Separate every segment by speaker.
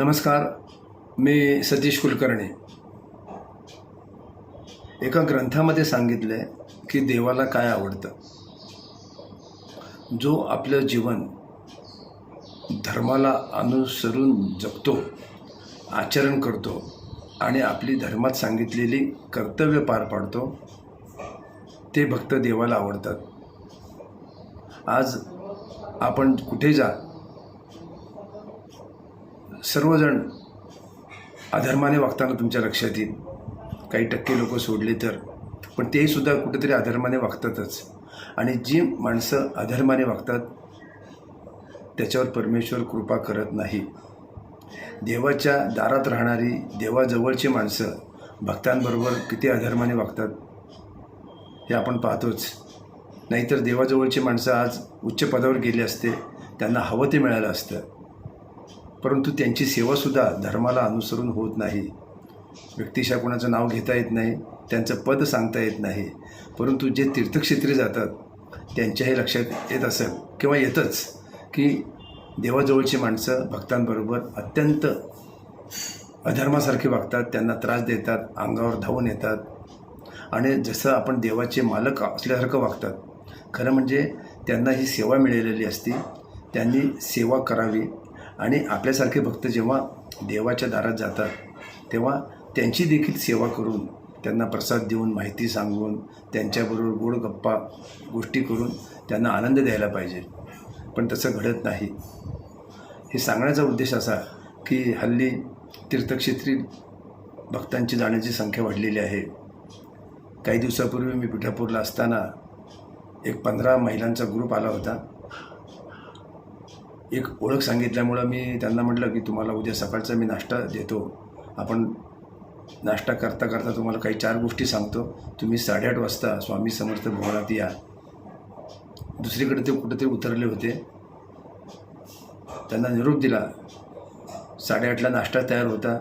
Speaker 1: नमस्कार मी सतीश कुलकर्णी. एका ग्रंथामध्ये सांगितलं आहे की देवाला काय आवडतं? जो आपलं जीवन धर्माला अनुसरून जगतो आचरण करतो आणि आपली धर्मात सांगितलेली कर्तव्य पार पाडतो ते भक्त देवाला आवडतात. आज आपण कुठे जा सर्वजण अधर्माने वागताना तुमच्या लक्षात येईल. काही टक्के लोक सोडले तर. पण तेही सुद्धा कुठेतरी अधर्माने वागतातच. आणि जी माणसं अधर्माने वागतात त्याच्यावर परमेश्वर कृपा करत नाही. देवाच्या दारात राहणारी देवाजवळची माणसं भक्तांबरोबर किती अधर्माने वागतात हे आपण पाहतोच. नाहीतर देवाजवळची माणसं आज उच्च पदावर गेली असते त्यांना हवं ते मिळालं असतं. परंतु त्यांची सेवासुद्धा धर्माला अनुसरून होत नाही. व्यक्तिशा कोणाचं नाव घेता येत नाही त्यांचं पद सांगता येत नाही. परंतु जे तीर्थक्षेत्री जातात त्यांच्याही लक्षात येत असेल किंवा येतच की देवाजवळची माणसं भक्तांबरोबर अत्यंत अधर्मासारखे वागतात त्यांना त्रास देतात अंगावर धावून येतात. आणि जसं आपण देवाचे मालक असल्यासारखं वागतात खरं म्हणजे त्यांना ही सेवा मिळालेली असती त्यांनी सेवा करावी. आणि आपल्यासारखे भक्त जेव्हा देवाच्या दारात जातात तेव्हा त्यांची देखील सेवा करून त्यांना प्रसाद देऊन माहिती सांगून त्यांच्याबरोबर गोड गप्पा गोष्टी करून त्यांना आनंद द्यायला पाहिजे. पण तसं घडत नाही. हे सांगण्याचा उद्देश असा की हल्ली तीर्थक्षेत्री भक्तांची जाण्याची संख्या वाढलेली आहे. काही दिवसापूर्वी मी पिठापूरला असताना एक पंधरा महिलांचा ग्रुप आला होता. एक ओळख सांगितल्यामुळं मी त्यांना म्हटलं की तुम्हाला उद्या सकाळचा मी नाश्ता देतो. आपण नाश्ता करता करता तुम्हाला काही चार गोष्टी सांगतो. तुम्ही साडेआठ वाजता स्वामी समर्थ भवनात या. दुसरीकडे ते कुठेतरी उतरले होते. त्यांना निरोप दिला. साडेआठला नाश्ता तयार होता.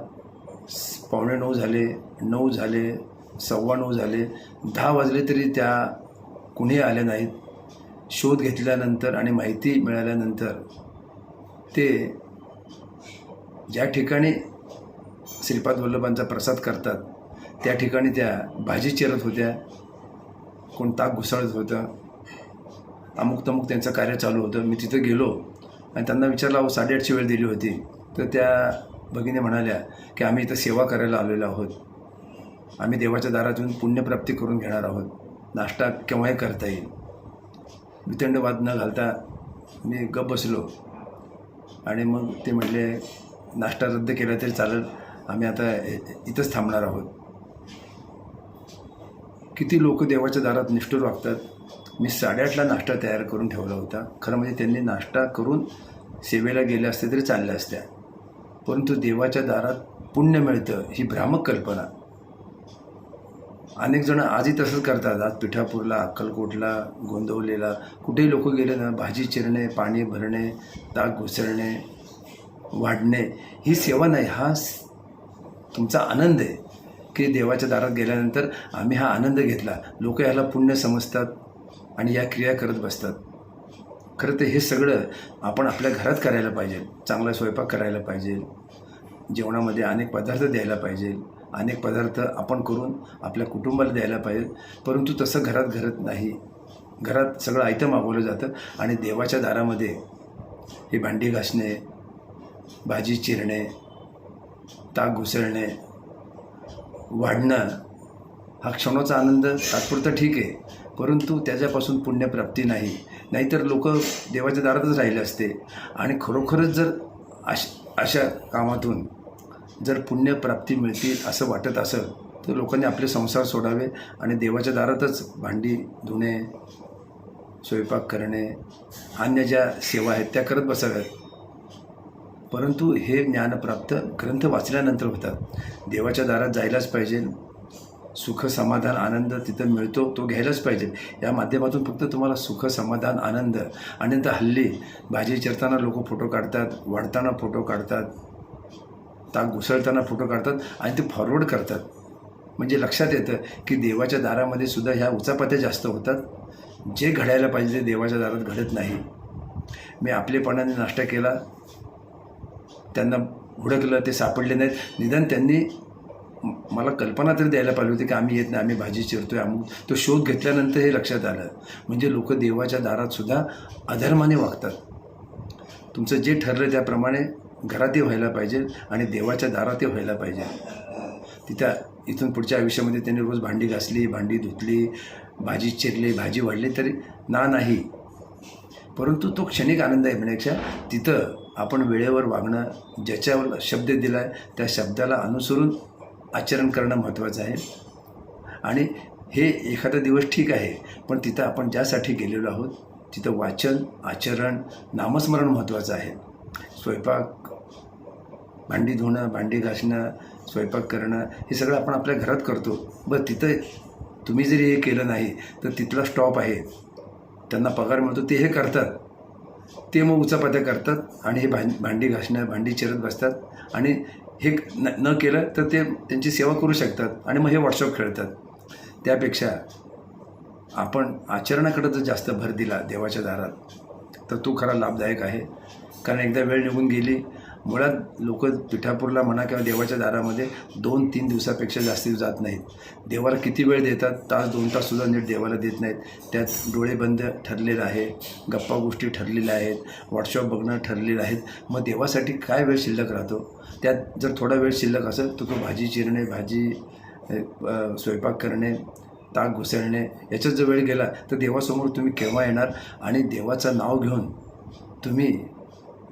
Speaker 1: पावणे नऊ झाले नऊ झाले सव्वा नऊ झाले. दहा वाजले तरी त्या कुणी आल्या नाहीत. शोध घेतल्यानंतर आणि माहिती मिळाल्यानंतर ते ज्या ठिकाणी श्रीपाद वल्लभांचा प्रसाद करतात त्या ठिकाणी त्या भाजी चिरत होत्या कोण ताक घुसळत होतं अमुक तमुक त्यांचं कार्य चालू होतं. मी तिथं गेलो आणि त्यांना विचारलं अहो साडेआठची वेळ दिली होती. तर त्या भगिनी म्हणाल्या की आम्ही इथं सेवा करायला आलेलो आहोत. आम्ही देवाच्या दारातून पुण्यप्राप्ती करून घेणार आहोत. नाश्ता केव्हाही करता येईल. वितंडवाद न घालता मी गप बसलो. आणि मग ते म्हटले नाश्ता रद्द केला तरी चालेल आम्ही आता इथंच थांबणार आहोत. किती लोक देवाच्या दारात निष्ठूर वागतात. मी साडेआठला नाश्ता तयार करून ठेवला होता. खरं म्हणजे त्यांनी नाश्ता करून सेवेला गेले असते तरी चालल्या असत्या. परंतु देवाच्या दारात पुण्य मिळतं ही भ्रामक कल्पना. अनेक जण आजही तसंच करतात. आज पिठापूरला अक्कलकोटला गोंदवलेला कुठेही लोक गेले ना भाजी चिरणे पाणी भरणे ताक घुसळणे वाढणे ही सेवा नाही. हा स- तुमचा आनंद आहे की देवाच्या दारात गेल्यानंतर आम्ही हा आनंद घेतला. लोक याला पुण्य समजतात आणि या क्रिया करत बसतात. खरं तर हे सगळं आपण आपल्या घरात करायला पाहिजे. चांगला स्वयंपाक करायला पाहिजे. जेवणामध्ये अनेक पदार्थ द्यायला पाहिजे. अनेक पदार्थ आपण करून आपल्या कुटुंबाला द्यायला पाहिजे. परंतु तसं घरात घरत नाही. घरात सगळं आयतं मागवलं जातं आणि देवाच्या दारामध्ये हे भांडी घासणे भाजी चिरणे ताक घुसळणे वाढणं हा क्षणाचा आनंद तात्पुरता ठीक आहे. परंतु त्याच्यापासून पुण्यप्राप्ती नाही. नाहीतर लोक देवाच्या दारातच राहिले असते. आणि खरोखरच जर अश अशा कामातून जर पुण्यप्राप्ती मिळतील असं वाटत असेल तर लोकांनी आपले संसार सोडावे आणि देवाच्या दारातच भांडी धुणे स्वयंपाक करणे अन्य ज्या सेवा आहेत त्या करत बसाव्यात. परंतु हे ज्ञानप्राप्त ग्रंथ वाचल्यानंतर होतात. देवाच्या दारात जायलाच पाहिजे. सुख समाधान आनंद तिथं मिळतो तो घ्यायलाच पाहिजे. या माध्यमातून फक्त तुम्हाला सुख समाधान आनंद आणि नंतर हल्ली भाजी चिरताना लोक फोटो काढतात वाढताना फोटो काढतात ताक घुसळताना फोटो काढतात आणि ते फॉरवर्ड करतात. म्हणजे लक्षात येतं की देवाच्या दारामध्ये सुद्धा ह्या उचापत्या जास्त होतात. जे घडायला पाहिजे ते देवाच्या दारात घडत नाही. मी आपलेपणाने नाश्ता केला. त्यांना हुडकलं ते सापडले नाहीत. निदान त्यांनी मला कल्पना तरी द्यायला पाहिजे होती की आम्ही येत नाही आम्ही भाजी चिरतोय. अमुक तो शोध घेतल्यानंतर हे लक्षात आलं. म्हणजे लोक देवाच्या दारातसुद्धा अधर्माने वागतात. तुमचं जे ठरलं त्याप्रमाणे घरातही व्हायला पाहिजे आणि देवाच्या दारातही व्हायला पाहिजे. तिथं इथून पुढच्या आयुष्यामध्ये त्यांनी रोज भांडी घासली भांडी धुतली भाजी चिरली भाजी वाढली तरी ना नाही. परंतु तो क्षणिक आनंद आहे म्हणण्यापेक्षा तिथं आपण वेळेवर वागणं ज्याच्यावर शब्द दिला आहे त्या शब्दाला अनुसरून आचरण करणं महत्त्वाचं आहे. आणि हे एखादा दिवस ठीक आहे पण तिथं आपण ज्यासाठी गेलेलो आहोत तिथं वाचन आचरण नामस्मरण महत्त्वाचं आहे. स्वयंपाक भांडी धुणं भांडी घासणं स्वयंपाक करणं हे सगळं आपण आपल्या घरात करतो. बरं तिथं तुम्ही जरी हे केलं नाही तर तिथला स्टॉप आहे. त्यांना पगार मिळतो ते हे करतात. ते मग उचापात्या करतात आणि हे भां भांडी घासणं भांडी चिरत बसतात आणि हे न न केलं तर ते त्यांची सेवा करू शकतात आणि मग हे व्हॉट्सअप खेळतात. त्यापेक्षा आपण आचरणाकडे जर जास्त भर दिला देवाच्या दारात तर तो खरा लाभदायक आहे. कारण एकदा वेळ निघून गेली मुळात लोक पिठापूरला म्हणा किंवा देवाच्या दारामध्ये दोन तीन दिवसापेक्षा जास्ती जात नाहीत. देवाला किती वेळ देतात? तास दोन ताससुद्धा नीट देवाला देत नाहीत. त्यात डोळे बंद ठरलेलं आहे गप्पा गोष्टी ठरलेल्या आहेत व्हॉट्सअप बघणं ठरलेलं आहेत. मग देवासाठी काय वेळ शिल्लक राहतो? त्यात जर थोडा वेळ शिल्लक असेल तर तो भाजी चिरणे भाजी स्वयंपाक करणे ताक घुसळणे याच्यात जर वेळ गेला तर देवासमोर तुम्ही केव्हा येणार? आणि देवाचं नाव घेऊन तुम्ही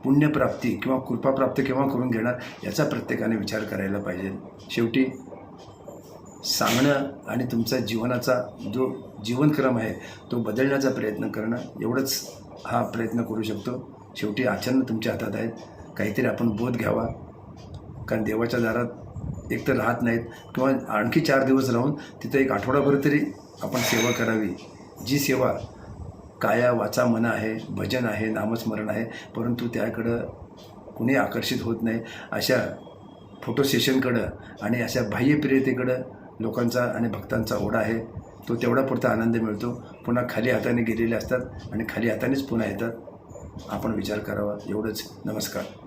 Speaker 1: पुण्यप्राप्ती किंवा कृपाप्राप्ती केव्हा करून घेणार याचा प्रत्येकाने विचार करायला पाहिजे. शेवटी सांगणं आणि तुमचा जीवनाचा जो जीवनक्रम आहे तो बदलण्याचा प्रयत्न करणं एवढंच हा प्रयत्न करू शकतो. शेवटी आचरण तुमच्या हातात आहेत काहीतरी आपण बोध घ्यावा. कारण देवाच्या दारात एक तर राहत नाहीत किंवा आणखी चार दिवस राहून तिथं एक आठवडाभर तरी आपण सेवा करावी. जी सेवा काया वाचा मन आहे भजन आहे नामस्मरण आहे परंतु त्याकडं कुणी आकर्षित होत नाही. अशा फोटो सेशनकडं आणि अशा बाह्यप्रियतेकडं लोकांचा आणि भक्तांचा ओढा आहे. तो तेवढा पुरता आनंद मिळतो. पुन्हा खाली हाताने गेलेले असतात आणि खाली हातानेच पुन्हा येतात. आपण विचार करावा. एवढंच. नमस्कार.